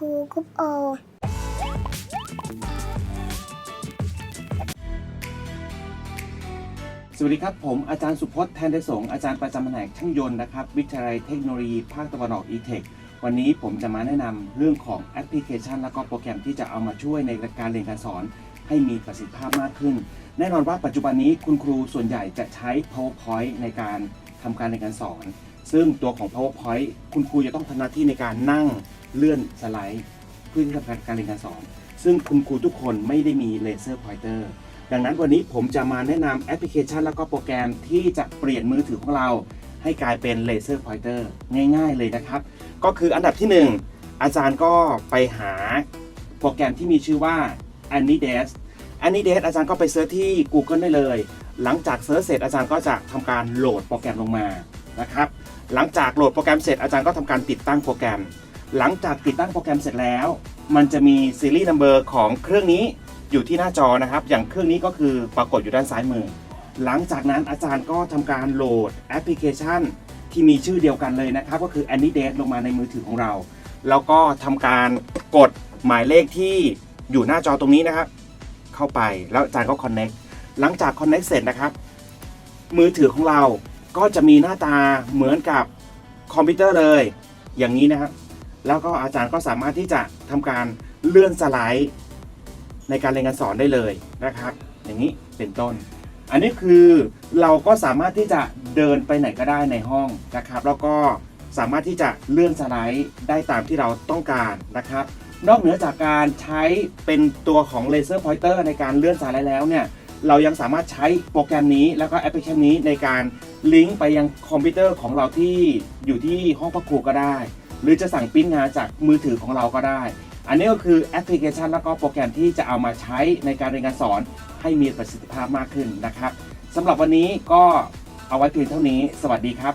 ครูกรุ๊ปโอสวัสดีครับ ผมอาจารย์สุพจน์แทนไทยสงฆ์อาจารย์ประจำแผนกช่างยนต์นะครับ วิทยาลัยเทคโนโลยีภาคตะวันออก e-tech วันนี้ผมจะมาแนะนำเรื่องของแอปพลิเคชัน แล้วก็โปรแกรมที่จะเอามาช่วยในการเรียนการสอน ให้มีประสิทธิภาพมากขึ้น แน่นอนว่าปัจจุบันนี้คุณครูส่วนใหญ่จะใช้ PowerPoint ในการทำการเรียนการสอน ซึ่งตัวของ PowerPoint คุณครูจะต้องทำหน้าที่ในการนั่ง เลื่อนสไลด์เพื่อที่จะทำการเรียนการสอน ซึ่งคุณครูทุกคนไม่ได้มีเลเซอร์พอยเตอร์ดังนั้นวันนี้ผมจะมาแนะนำแอปพลิเคชันแล้วก็โปรแกรมที่จะเปลี่ยนมือถือของเราให้กลายเป็นเลเซอร์พอยเตอร์ง่าย ๆ เลยนะครับ ก็คืออันดับที่ 1 อาจารย์ก็ไปหาโปรแกรมที่มีชื่อว่า Anydesk Anydesk อาจารย์ก็ไปเซิร์ชที่ Google ได้เลย หลังจากเซิร์ชเสร็จอาจารย์ก็จะทำการโหลดโปรแกรมลงมานะครับ หลังจากโหลดโปรแกรมเสร็จอาจารย์ก็ทำการติดตั้งโปรแกรม หลังจากติดตั้งโปรแกรมเสร็จแล้ว มันจะมีซีรีส์นัมเบอร์ของเครื่องนี้อยู่ที่หน้าจอนะครับ อย่างเครื่องนี้ก็คือปรากฏอยู่ด้านซ้ายมือ หลังจากนั้นอาจารย์ก็ทำการโหลดแอปพลิเคชัน ที่มีชื่อเดียวกันเลยนะครับ ก็คือ AnyDate ลงมาในมือถือของเรา แล้วก็ทำการกดหมายเลขที่อยู่หน้าจอตรงนี้นะครับ เข้าไปแล้วอาจารย์ก็ Connect หลังจาก Connect เสร็จนะครับ มือถือของเราก็จะมีหน้าตาเหมือนกับคอมพิวเตอร์เลย อย่างนี้นะครับ แล้วก็อาจารย์ก็สามารถที่จะทำการเลื่อนสไลด์ ในการเรียนการสอนได้เลยนะครับ อย่างนี้เป็นต้น อันนี้คือเราก็สามารถที่จะเดินไปไหนก็ได้ในห้องนะครับ แล้วก็สามารถที่จะเลื่อนสไลด์ได้ตามที่เราต้องการนะครับ นอกเหนือจากการใช้เป็นตัวของเลเซอร์พอยเตอร์ในการเลื่อนสไลด์แล้วเนี่ยเรายังสามารถใช้โปรแกรมนี้แล้วก็แอปพลิเคชันนี้ในการลิงก์ไปยังคอมพิวเตอร์ของเราที่อยู่ที่ห้องพักครูก็ได้ หรือจะสั่งปริ้นงานจากมือถือของเราก็ได้ อันนี้ก็คือแอปพลิเคชันแล้วก็โปรแกรมที่จะเอามาใช้ในการเรียนการสอนให้มีประสิทธิภาพมากขึ้นนะครับสำหรับวันนี้ก็เอาไว้เพียงเท่านี้ สวัสดีครับ